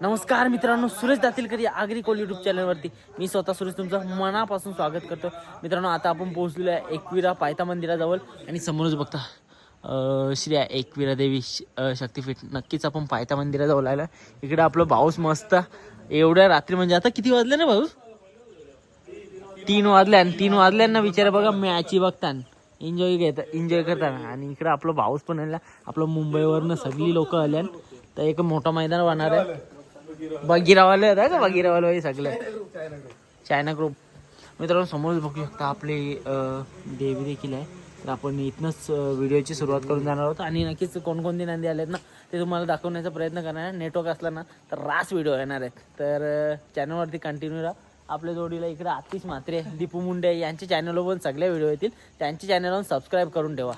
नमस्कार मित्रांनो सुरेश दातीलकर या आगरी कोल यूट्यूब चॅनलवरती मी स्वतः सुरेश तुमचं मनापासून स्वागत करतो. मित्रांनो आता आपण पोहोचलेलो आहे एकविरा पायथा मंदिराजवळ आणि समोरच बघता श्री एकविरा देवी श- शक्तीपीठ. नक्कीच आपण पायथा मंदिराजवळ आला. इकडे आपलं भाऊस मस्त. एवढ्या रात्री म्हणजे आता किती वाजले ना भाऊ तीन वाजल्या आणि तीन वाजल्यांना विचार बघा मॅची बघताना. एन्जॉय घेता एन्जॉय करताना. आणि इकडे आपलं भाऊस पण आला. आपलं मुंबईवरनं सगळी लोक आल्यान. तर एक मोठं मैदान होणार आहे. बगीरावाले आहे का? बगीरावाले हे सगळे. China group. मित्रांनो समोर बघू शकता आपले देवी देखील आहे. तर आपण इथनंच व्हिडिओची सुरुवात करून जाणार आहोत. आणि नक्कीच कोणकोणती नंदी आलेत ना ते तुम्हाला दाखवण्याचा प्रयत्न करणार आहे. नेटवर्क असला ना तर रास व्हिडिओ येणार आहेत. तर चॅनलवरती कंटिन्यू राहा. आपल्या जोडीला इकडे आतिश म्हात्रे दीपू मुंडे यांच्या चॅनलवर पण सगळे व्हिडिओ येतील. त्यांच्या चॅनलवर सबस्क्राईब करून ठेवा.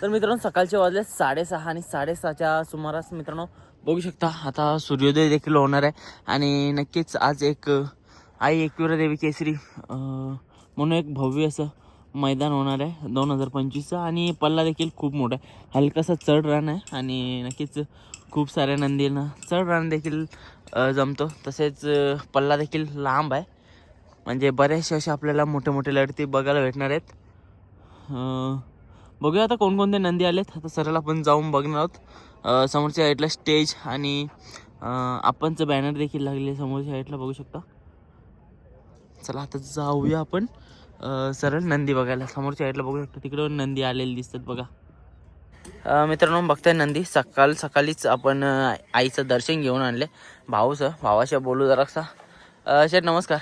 तर मित्रांनो सकाळचे वाजले साडेसहा आणि साडेसहाच्या सुमारास मित्रांनो बघू शकता आता सूर्योदय देखील होणार आहे. आणि नक्कीच आज एक आई एकविरा देवी केसरी म्हणून एक भव्य असं मैदान होणार आहे दोन हजार पंचवीसचं. आणि पल्ला देखील खूप मोठा आहे. हलकासा चढ रान आहे. आणि नक्कीच खूप साऱ्या नंदींना चढ रान देखील जमतो. तसेच पल्ला देखील लांब आहे. म्हणजे बरेचसे असे आपल्याला मोठे मोठे लढती बघायला भेटणार आहेत. बघूया आता कोणकोणते नंदी आलेत. आता सरळ आपण जाऊन बघणार आहोत. समोरच्या साईडला स्टेज आणि आपणचं बॅनर देखील लागले समोरच्या साईडला बघू शकता. चला आता जाऊया आपण. सरळ नंदी बघायला. समोरच्या साईडला बघू शकता. तिकडं नंदी आलेले दिसतात बघा. मित्रांनो बघताय नंदी. सकाळ सकाळीच आपण आईचं दर्शन घेऊन आणले भाऊचं भावाशी बोलू जरासा. शेठ नमस्कार.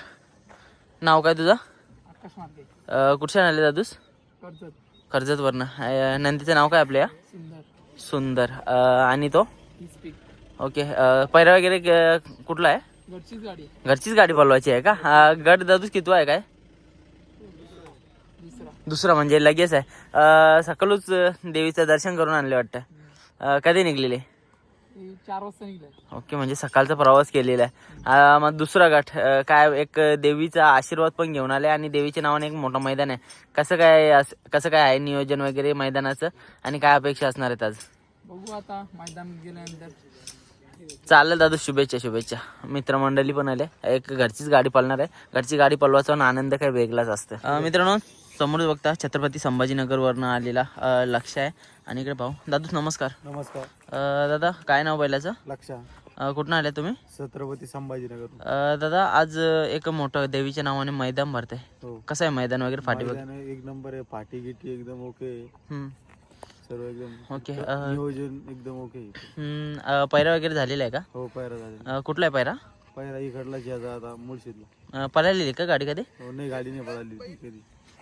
नाव काय तुझं? कुठच्या आले दादूस? कर्जतवरनं. नंदीचं नाव काय आपल्या सुंदर. आणि तो? ओके. पैरा वगैरे कुठला आहे? घरचीच गाडी बोलवायची आहे का? गट दादूस किती आहे काय? दुसरा. दुसरा म्हणजे लगेच आहे. सकाळूच देवीचं दर्शन करून आणले वाटतं. कधी निघलेले? चार वाजता निघलाय. ओके म्हणजे सकाळचा प्रवास केलेला आहे. मग दुसरा गट काय एक देवीचा आशीर्वाद पण घेऊन आले आणि देवीच्या नावाने एक मोठं मैदान आहे. कसं काय अस- कसं काय आहे नियोजन वगैरे मैदानाचं? आणि काय अपेक्षा असणार आहेत आज? बघू आता मैदान गेल्यानंतर. चालेल दादा शुभेच्छा शुभेच्छा. मित्रमंडळी पण आले एक घरचीच गाडी पळणार आहे. घरची गाडी पळवायचा आनंद काही वेगळाच असतं मित्रांनो समोर बघता छत्रपती संभाजीनगर वरनं आलेला अं, लक्ष आहे. आणि इकडे भाऊ दादू नमस्कार. नमस्कार. अं, दादा काय नाव बैलाचं? लक्षा. अं, कुठनं आले तुम्ही? छत्रपती संभाजीनगर अं, दादा आज अं, एक मोठं देवीच्या नावाने मैदान भरते हो. कसं आहे मैदान वगैरे फाटी वगैरे? मैदान एक नंबर आहे फाटी गिटी एकदम ओके हम्म, सर्व एकदम ओके अं, नियोजन एकदम ओके हम्म, अं, वगैरे झालेला आहे का? हो पायरा झाले अं, कुठला आहे पैरा पायरा इकडला ज्याचा आता मुळशीतला. अं, पळालेली का गाडी कधी? हो नाही गाडी नाही पळाली कधी.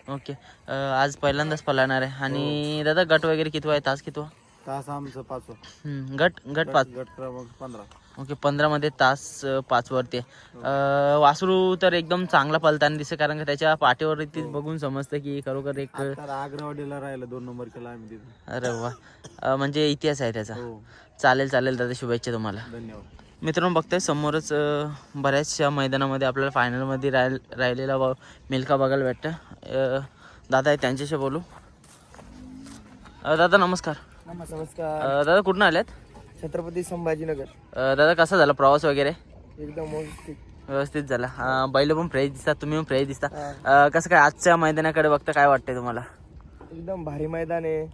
ओके. अं, आज पहिल्यांदाच पळणार आहे. आणि दादा गट वगैरे कितवा आहे? तास कितवा? तास आमचं पाचवा. हम्म, गट गट पाच. गट क्रमांक पंधरा. ओके पंधरा मध्ये तास अं, पाच वरती आहे. अं, वासरू तर एकदम चांगला पलताना दिसते कारण का त्याच्या पाठीवरती बघून समजतं की खरोखर एक आग्रावाडीला राहिला दोन नंबर केला आम्ही तिथे. अरे वा. अं, म्हणजे इतिहास आहे त्याचा. हो. चालेल चालेल दादा शुभेच्छा तुम्हाला. धन्यवाद. मित्रांनो बघताय समोरच अं, बऱ्याचशा मैदानामध्ये आपल्याला फायनलमध्ये राहिल राहिलेला वा- मिल्का बघायला भेटतं. दादा आहे त्यांच्याशी बोलू. दादा नमस्कार. नमस्कार. अं, दादा कुठून आल्यात छत्रपती संभाजीनगर. अं, दादा कसा झाला प्रवास वगैरे? एकदम व्यवस्थित. व्यवस्थित झाला. अं, बैल पण फ्रेश दिसतात तुम्ही पण फ्रेश दिसता. अं, कसं काय आजच्या मैदानाकडे बघता काय वाटतंय तुम्हाला? एकदम भारी मैदान आहे.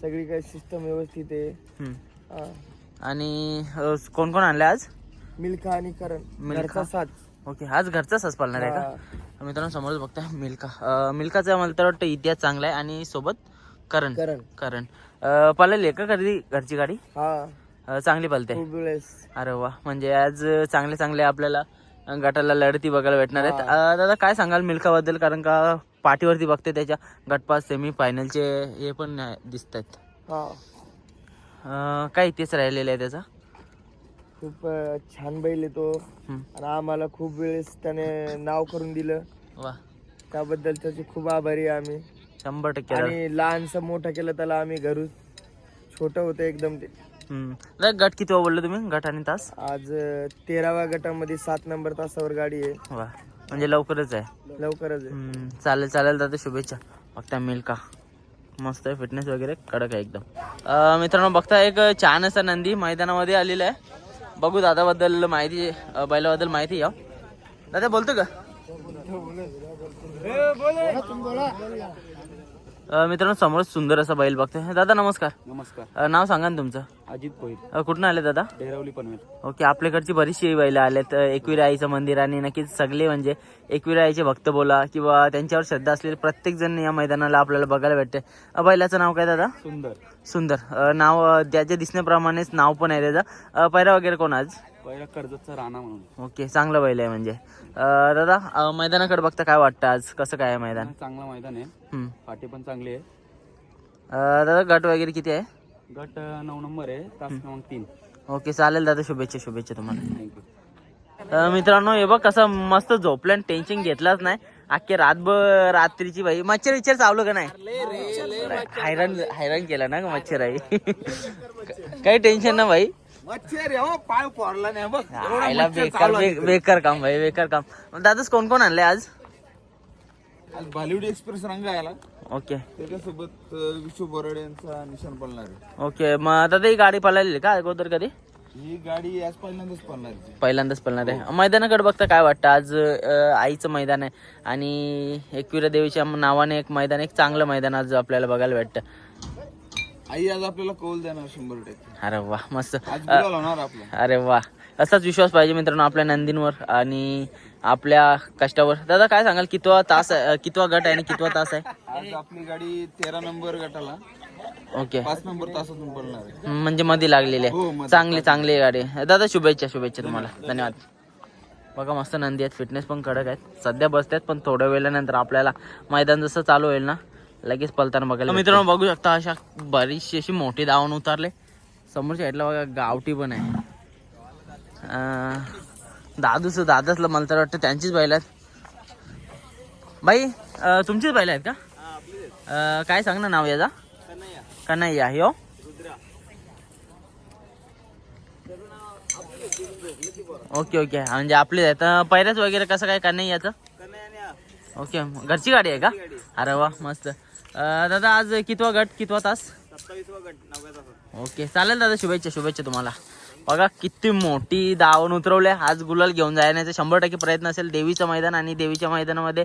सगळी काही सिस्टम व्यवस्थित आहे. हम्म. हा. आणि अं, कोण कोण आणले आज? मिल्खा आणि करण. मिल्खा? घरचा साथ ओके आज घरचा सस पाळणार आहे का? मित्रांनो समोरच बघताय मिल्का मिल्काचा मला तर वाटतं इतिहास चांगला आहे आणि सोबत करण. करण. करण. पळाली का कधी घरची गाडी? हा. चांगली वेळेस. अरे वा. म्हणजे आज चांगले चांगले आपल्याला गटाला लढती बघायला भेटणार आहेत. दादा काय सांगाल मिल्काबद्दल कारण का पाठीवरती बघते त्याच्या गटपास सेमी फायनलचे हे पण दिसत आहेत काय इतिहास राहिलेला आहे त्याचा? खूप अं, छान बैल आहे तो. हम्म. आणि आम्हाला खूप वेळेस त्याने नाव करून दिलं. वा. त्याबद्दल त्याचे खूप आभारी आहे आम्ही. शंभर टक्के दादा. आणि लहानसं मोठं केलं त्याला आम्ही घरून. छोटं होतं एकदम ते. हम्म. दादा, गट किती बोलले तुम्ही? गट आणि तास? आज अं, तेराव्या गटामध्ये सात नंबर तासावर गाडी आहे. वा. म्हणजे लवकरच आहे. लवकरच आहे. हम्म, चालेल चालेल दादा शुभेच्छा. बघता मिल्का मस्त आहे फिटनेस वगैरे कडक आहे एकदम. अं, मित्रांनो बघता एक छान असा नंदी मैदानामध्ये आलेला आहे. बघू दादाबद्दल माहिती बैलाबद्दल माहिती या दादा बोलतो का? मित्रांनो समोर सुंदर असा बैल बघतोय. दादा नमस्कार. नमस्कार. नाव सांगा ना तुमचं. अजित पोहिल अ, कुठून आले दादा? डेरावली पनवेल. ओके आपल्याकडची बरीचशी बैलं आलेत. एकविरा आईचं मंदिर आणि नक्कीच सगळे म्हणजे एकविरा आईचे भक्त बोला किंवा त्यांच्यावर श्रद्धा असलेले प्रत्येक जण या मैदानाला आपल्याला बघायला भेटते बैलाचं नाव काय दादा? सुंदर. सुंदर. नाव त्याच्या दिसण्याप्रमाणेच नाव पण आहे त्याचं अ, पैरा वगैरे कोण आज? पहिला कर्जतचा राणा म्हणून. ओके चांगलं बैल आहे म्हणजे. दादा मैदानाकडे बघता काय वाटतं आज? कसं काय आहे मैदान? चांगला मैदान आहे. फाटी पण चांगली आहे. दादा गट वगैरे किती आहे? गट नऊ नंबर आहे तास क्रमांक तीन. ओके चालेल दादा शुभेच्छा शुभेच्छा तुम्हाला. थँक्यू मित्रांनो हे बघ कसं मस्त झोपलं आणि टेन्शन घेतलाच नाही. अख्खे रातभर रात्रीची बाई. मच्छर विचार चावलं का नाही? हैराण हैराण केलं ना ग मच्छर आई. काही टेन्शन ना भाई मच्छर हो पाय पडला नाही बघ. आईला बेकार बे- बेकार काम भाई बेकार काम. दादाच कोण कोण आणले आज? आज बॉलिवूड एक्सप्रेस रंग आला ओके. त्याच्यासोबत अं, विश्व बोराडे यांचा आहे ओके मग दादा ही गाडी पळालेली का अगोदर कधी? ही गाडी आज पहिल्यांदाच पडणार आहे पहिल्यांदाच पळणार आहे. मैदानाकडे बघता काय वाटतं? आज अ, आईचं मैदान आहे आणि एकविरा देवीच्या नावाने एक मैदान एक चांगलं मैदान आज आपल्याला बघायला भेटतं. आई आज आपल्याला कौल देणार शंभर टक्के. अरे वा मस्त. आज गुलाल होणार आपला. अरे वा. असाच विश्वास पाहिजे मित्रांनो आपल्या नंदींवर आणि आपल्या कष्टावर. दादा काय सांगाल? कितवा तास कितवा गट आहे आणि कितवा तास आहे? आज आपली गाडी तेरा नंबर गटाला. ओके. पाच नंबर तासातून पडणार आहे. म्हणजे मध्ये लागलेली हो, आहे मध्ये. चांगली चांगली गाडी. दादा शुभेच्छा शुभेच्छा तुम्हाला. धन्यवाद. बघा मस्त नंदी आहेत. फिटनेस पण कडक आहेत. सध्या बसतात पण थोड्या वेळानंतर आपल्याला मैदान जसं चालू होईल ना लगेच पलताना बघायला मित्रांनो बघू शकता अशा बरीचशी अशी मोठी धावून उतरले. समोरच्या साईडला बघा गावठी पण आहे. दादूच दादाचला मला तर वाटतं त्यांचीच बैल आहेत. बाई तुमचीच बैल आहेत का? काय सांग ना नाव याचा? कन्हैया. हो ओके ओके. म्हणजे आपले आहेत. पैऱ्याच वगैरे कसं काय कन्हैयाचं? ओके घरची गाडी आहे का? अरे वा मस्त. दादा आज कितवा गट कितवा तास? ओके चालेल दादा शुभेच्छा शुभेच्छा तुम्हाला. बघा किती मोठी दावण उतरवले आज गुलाल घेऊन जाण्याचा शंभर टक्के प्रयत्न असेल. देवीचं मैदान आणि देवीच्या मैदानामध्ये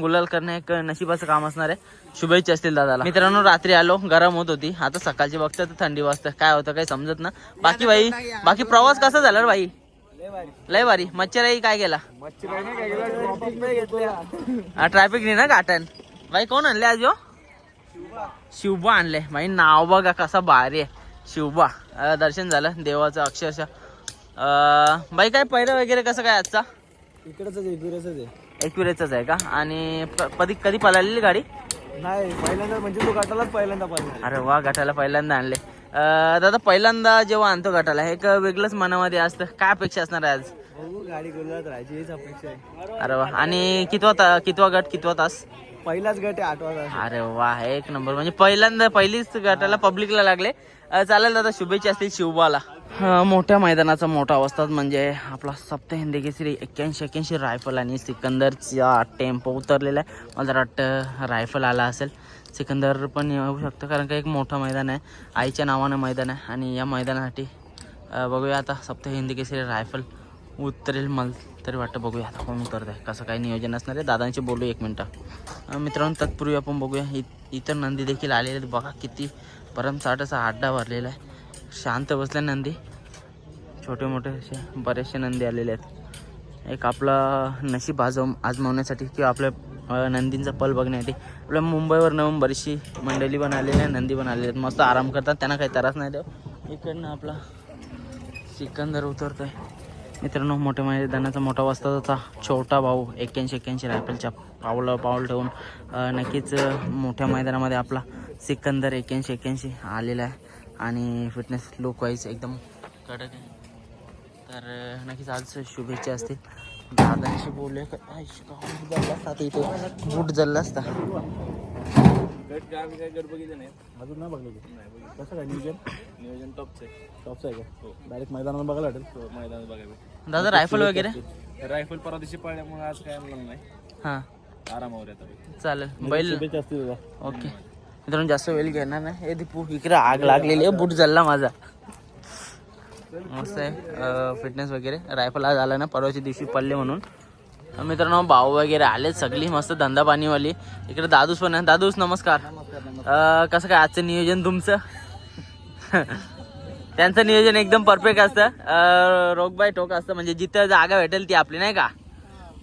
गुलाल करणं एक नशिबाचं काम असणार आहे. शुभेच्छा असतील दादाला. मित्रांनो रात्री आलो गरम होत होती. आता सकाळची बघतं तर थंडी वाजतं. काय होतं काही समजत ना? बाकी भाई बाकी प्रवास कसा झाला रे भाई? लय भारी. मच्छराई काय गेला ट्रॅफिक नाही ना गाठण भाई कोण आणले आज यो? शिवबा आणले. भाई नाव बघा कसा भारी आहे. शिवबा दर्शन झालं. देवाचं अक्षरशः. बाई काय पहिलं वगैरे कसं काय आजचा? इकडच आहे आहे. एकविरेचाच आहे का? आणि कधी कधी पळालेली गाडी? नाही पहिल्यांदा म्हणजे तो गटालाच पहिल्यांदा पाहिजे अरे वा गटाला पहिल्यांदा आणले. दादा पहिल्यांदा जेव्हा आणतो गटाला हे एक वेगळंच मनामध्ये असतं. काय अपेक्षा असणार आहे आज? गाडी गुलात राहायची हीच अपेक्षा आहे. अरे वा. आणि कितवा ता कितवा गट कितवा तास? पहिलाच गट आहे अरे वा एक नंबर. म्हणजे पहिल्यांदा पहिलीच गटाला पब्लिकला लागले. अं, चालेल दादा शुभेच्छा असतील शिवबाला. अं, मोठ्या मैदानाचा मोठा अवस्थात म्हणजे आपला सप्त हिंदी केसरी एक्क्याऐंशी एक्क्याऐंशी रायफल आणि सिकंदरचा टेम्पो उतरलेला आहे. मला जरा वाटतं रायफल आला असेल. सिकंदर पण येऊ शकतं कारण का एक मोठं मैदान आहे. आईच्या नावानं मैदान आहे. आणि या मैदानासाठी अं, बघूया आता सप्त हिंदी केसरी रायफल उतरेल मला तरी वाटतं बघूया आता कोण उतरत आहे कसं काही नियोजन असणार आहे दादांशी बोलू एक मिनटं. मित्रांनो तत्पूर्वी आपण बघूया इ इतर नंदी देखील आलेले आहेत. बघा किती परमसाठ असा आड्डा भरलेला आहे. शांत बसल्या नंदी. छोटे मोठे असे बरेचसे नंदी आलेले आहेत. एक आपला नशीब आजम आजमावण्यासाठी किंवा आपल्या नंदींचा पल बघण्यासाठी. आपल्या मुंबईवर नवीन बरीचशी मंडळी पण आलेली आहे नंदी पण आलेली आहेत. मस्त आराम करतात त्यांना काही त्रास नाही देव इकडनं आपला सिकंदर आहे मित्रांनो मोठ्या मैदानाचा मोठा वाजताचा छोटा भाऊ एक्क्याऐंशी एक्क्याऐंशी रायफलच्या पावलं पाऊल ठेवून नक्कीच मोठ्या मैदानामध्ये आपला सिकंदर एक्क्याऐंशी एक्क्याऐंशी आलेला आहे. आणि फिटनेस लुक वाईज एकदम कडक आहे. तर नक्कीच आज शुभेच्छा असतील. दादांशी बूट जळला असता इथे. बूट जळला असता. अजून नाही बघलं. कसं काय नियोजन? नियोजन टॉपचं आहे. टॉपचं आहे का? डायरेक्ट मैदानावर बघायला भेटेल मैदानात बघायला दादा रायफल वगैरे? रायफल परवा दिवशी पडल्यामुळे आज काय आणलं नाही. हां. आरामावर चालेल. बैल शुभेच्छा असतील तुला ओके. मित्रांनो जास्त वेळ घेणार नाही. हे दीपू इकडे आग लागलेली आहे. बूट जल्ला माझा. मस्त आहे. फिटनेस वगैरे. रायफल आज आला ना परवाच्या दिवशी पडले म्हणून. अं, मित्रांनो भाऊ वगैरे आलेत सगळी. मस्त धंदा पाणीवाली. इकडे दादूस पण आहे. दादूस नमस्कार अं, कसं काय आजचं नियोजन तुमचं? त्यांचं नियोजन एकदम परफेक्ट असतं. रोगबाई टोक असतं म्हणजे जिथं जागा भेटेल ती आपली नाही का?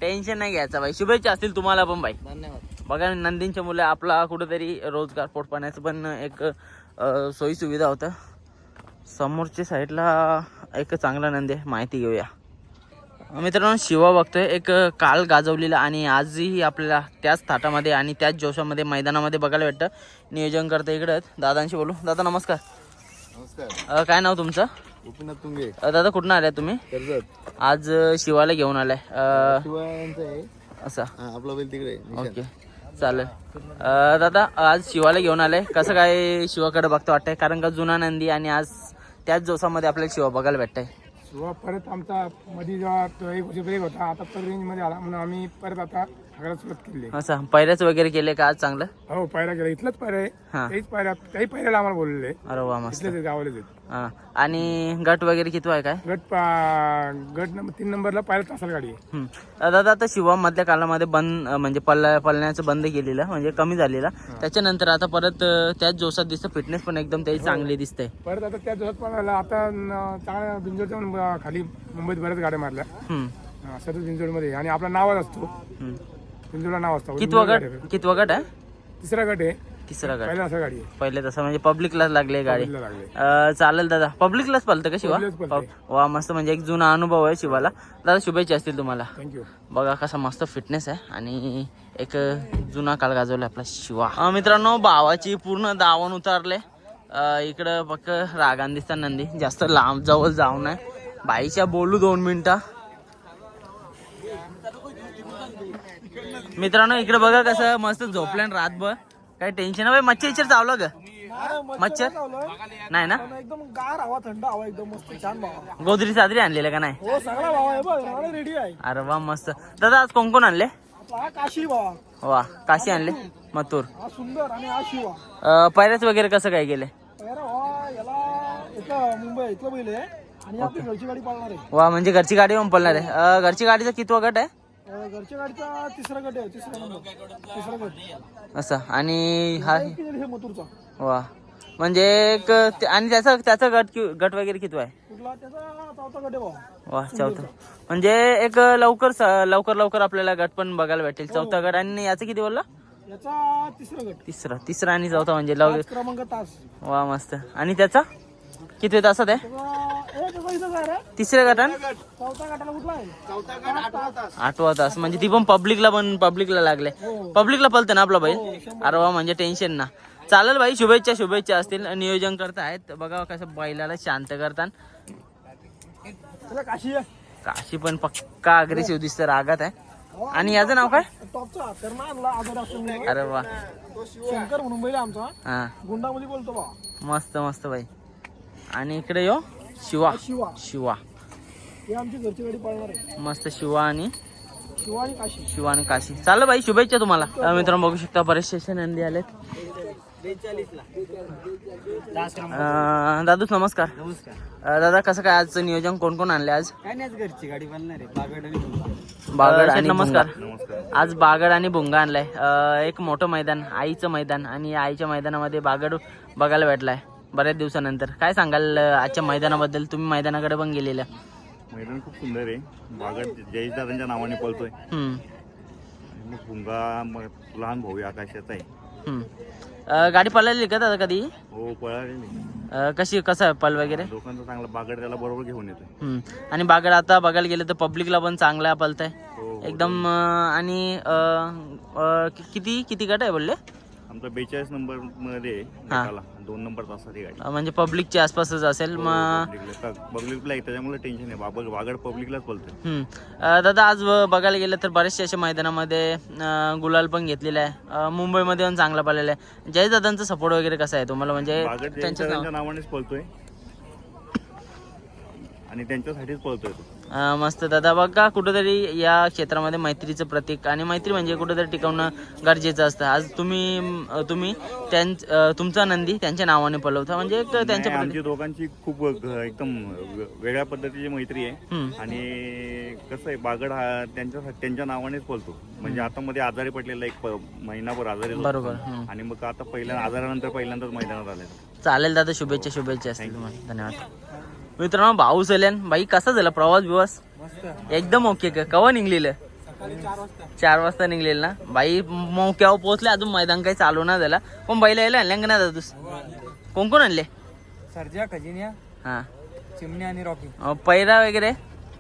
टेन्शन नाही घ्यायचं बाई शुभेच्छा असतील तुम्हाला पण बाई धन्यवाद. बघा नंदींच्या मुलं आपला कुठंतरी रोजगार पोट पाण्याचं पण एक सोयी सुविधा होतं. समोरच्या साईडला एक चांगला नंदी आहे माहिती घेऊया. मित्रांनो शिवा बघतोय. एक काल गाजवलेला आणि आजही आपल्याला त्याच थाटामध्ये आणि त्याच जोशामध्ये मैदानामध्ये बघायला भेटतं. नियोजन करतं इकडं. दादांशी बोलू. दादा नमस्कार. नमस्कार. अ, काय नाव तुमचं? गोपीनाथ तुंगे. अ, दादा कुठून आलाय तुम्ही? कर्जत. आज अ, शिवाला घेऊन आलाय. अ, शिवायांचं आहे. असा. हा आपला बैल तिकडे आहे. ओके. चालेल. अं, दादा आज शिवाला घेऊन आले कसं काय शिवाकडे बघतो वाटतंय? कारण का जुना नंदी आणि आज त्याच जोसामध्ये आपल्याला शिवा बघायला भेटतंय. शिवा परत आमचा मध्ये जेव्हा तो एक वर्ष ब्रेक होता आता तर रेंजमध्ये आला म्हणून आम्ही परत आता सुरुवात केली. असं पैऱ्याच वगैरे केले का आज चांगलं? हो पायऱ्या गेला इथलंच पायऱ्या आहे. हा. पायऱ्या त्याही पायऱ्याला आम्हाला बोललेले. अरे वा मस्त. इथलेच हा. आणि गट वगैरे किती आहे काय? गट पा गट नंबर तीन नंबरला पायऱ्या तासाला गाडी आहे. हम्म. अं, दादा आता शिवा मधल्या कालामध्ये बंद अं, म्हणजे पल्ला पळण्याचं बंद केलेलं म्हणजे कमी झालेलं. त्याच्यानंतर आता परत अं, त्याच जोसात दिसतं फिटनेस पण एकदम त्याची चांगली दिसते परत आता त्या दिवसात पण आता न- चांगल्या बिंजोडच्या पण ब- खाली मुंबईत बऱ्याच गाड्या मारल्या. हा, सतत बिंजोडमध्ये. आणि आपला नावच असतो. बिंजोडला नाव असतं. कितवा गट? आहे. कितवा गट आहे? तिसरा गट आहे. तिसरा गट. पहिला असा गाडी आहे. पहिले तसं म्हणजे पब्लिकला लागले गाडी. पहिला लागले अं, चालेल दादा. पब्लिकलाच पलतं का शिवा. वा मस्त म्हणजे एक जुना अनुभव आहे शिवाला. दादा शुभेच्छा असतील तुम्हाला. थँक्यू बघा कसा मस्त फिटनेस आहे आणि एक जुना काळ गाजवला आपला शिवा. अं, मित्रांनो भावाची पूर्ण दावण उतारले. अं, इकडं फक्त रागान दिसतात नंदी. जास्त लांब जवळ जाऊ नये. बाईच्या बोलू दोन मिनिटं. मित्रांनो इकडे बघा कसं मस्त झोपल्यान रातभर. काही टेन्शन नाही. मच्छर इच्छर चावलं ग मच्छर? नाही ना? एकदम गार हवा थंड हवा एकदम मस्त छान भावा. गोदरी सादरी आणलेलं का नाही? हो सगळा भावा आहे बघ रेडी आहे. अरे वा मस्त. दादा आज कोण कोण आणले हा काशी भावा. वा काशी आणले? मथुर. हा सुंदर आणि हा शिवा. पैऱ्याच वगैरे कसं काय गेले पहिला मुंबई इथलं आहे. आणि आपली घरची गाडी पाळणार आहे. वा म्हणजे घरची गाडी पण पडणार आहे. घरची गाडीचा कितवा गट आहे? अं, घरच्या गाडीचा तिसरा गट आहे तिसरा नंबर. तिसरा गट. असं. आणि हा किती हे मथुरचा? वा. म्हणजे एक ते- आणि त्याचा त्याचा गट कि- गट वगैरे किती आहे? कुठला? त्याचा चौथा गट आहे भावा वा चौथा. म्हणजे एक लवकर स- लवकर लवकर आपल्याला गट पण बघायला भेटेल. चौथा गट. आणि याचं किती बोलला? याचा तिसरा गट. तिसरा. तिसरा आणि चौथा म्हणजे लव पाच क्रमांक तास. वा मस्त. आणि त्याचा? किती तासात आहे? त्याचा तिसऱ्या गटान? चौथा गटाला कुठला आहे? चौथा गट तास. आठवा तास. म्हणजे ती पण पब्लिकला पण पब्लिकला लागले. पब्लिकला पलतं ना आपला बैल अरे वा म्हणजे टेन्शन ना. चालेल भाई शुभेच्छा शुभेच्छा असतील. नियोजन करतायत बघा कसं बैलाला शांत करतात. काशी काशी पण पक्का अग्रेसिव्ह दिसतं रागात आहे. आणि याचं नाव काय? अरे वा. शंकर म्हणून आमचा. हा. गुंडामध्ये बोलतो बा. मस्त मस्त बाई आणि इकडे यो. शिवा. शिवा. शिवा. हे आमची घरची गाडी पाळणार आहे. मस्त शिवा आणि शिवा आणि काशी. शिवा आणि काशी. चालेल बाई शुभेच्छा तुम्हाला. अं, मित्रांनो बघू शकता बरेचसे नंदी आलेत. अं, दादूच नमस्कार. अं, दादा कसं काय आजचं नियोजन? कोण कोण आणले आज? काय नाही घरची गाडी पाळणार आहे. बागड आणि बागड आणि नमस्कार. आज बागड आणि भुंगा आणलाय. अं, एक मोठं मैदान आईचं मैदान आणि या आईच्या मैदानामध्ये बागड बघायला भेटलाय. बऱ्याच दिवसानंतर. काय सांगाल आजच्या मैदानाबद्दल? तुम्ही मैदानाकडे पण गेलेल्या. मैदान खूप सुंदर आहे. बागड जयेश दादांच्या नावाने पळतोय. हम्म, आणि मग भुंगा मग लहान भाऊ आहे, आकाशाचा आहे गाडी पळाली का दादा कधी? हो पळालेली. अं, कशी कसं आहे पल वगैरे? लोकांचा चांगला बागड त्याला बरोबर घेऊन हम्म. आणि बागड आता बघायला गेलं तर पब्लिकला पण चांगला पलतंय हो हो. एकदम अं, आणि किती किती गट आहे बोलले? आमचा बेचाळीस नंबरमध्ये आहे हा. दोन नंबर ही गाडी. म्हणजे पब्लिकच्या आसपासच असेल मग पब्लिकला त्याच्यामुळे टेन्शन आहे. बाबा बागड पब्लिकलाच. अं, दादा आज बघायला गेलं तर बरेचसे असे मैदानामध्ये गुलाल पण घेतलेला आहे. मुंबईमध्ये पण चांगला पडलेला आहे. जय दादांचा सपोर्ट वगैरे कसा आहे तुम्हाला? म्हणजे त्यांच्या नावानेच पळतोय. आणि त्यांच्यासाठीच पळतोय तो. अं, मस्त. दादा बघा कुठंतरी या क्षेत्रामध्ये मैत्रीचं प्रतीक आणि मैत्री म्हणजे कुठंतरी टिकवणं गरजेचं असतं. आज तुम्ही अं, तुम्ही अं, तुमचा नंदी त्यांच्या नावाने पलवता म्हणजे एक त्यांच्या नाही, प्रती- आमची दोघांची खूप ग- एकदम वे- वेगळ्या पद्धतीची मैत्री आहे. हम्म. आणि कसं आहे बागड हा त्यांच्या त्यांच्या नावानेच बोलतो म्हणजे आता मध्ये आजारी पडलेला एक प- महिनाभर आजारी होता. बरोबर. हम्म. आणि मग आता पहिल्या आजारानंतर पहिल्यांदाच मैदानात आले चालेल दादा शुभेच्छा शुभेच्छा असतील तुम्हाला. धन्यवाद. मित्रांनो भाऊ सल्यान बाई कसा झाला प्रवास बिवास? एकदम ओके का? कवा निघलेलं? चार वाजता निघलेलं ना? बाई मोक्यावर पोहोचले अजून मैदान काही चालू नाही झाला. पण बैला यायला आणल्या का नाही दादा कोण कोण आणले? सर्जा खजिनिया हा. चिमणी आणि रॉकी. पैरा वगैरे?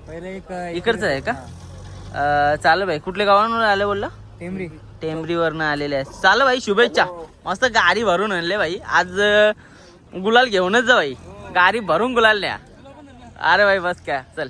पहिले एक इकडचं आहे का? अं, चालेल भाई कुठल्या गावांवरून आले बोलला? टेमरी टेंबरीवरनं आलेले आहे चाल भाई शुभेच्छा. मस्त गाडी भरून आणले भाई आज गुलाल घेऊनच जा भाई गाडी भरून गुलाल न्या. अरे भाई बस काय चल.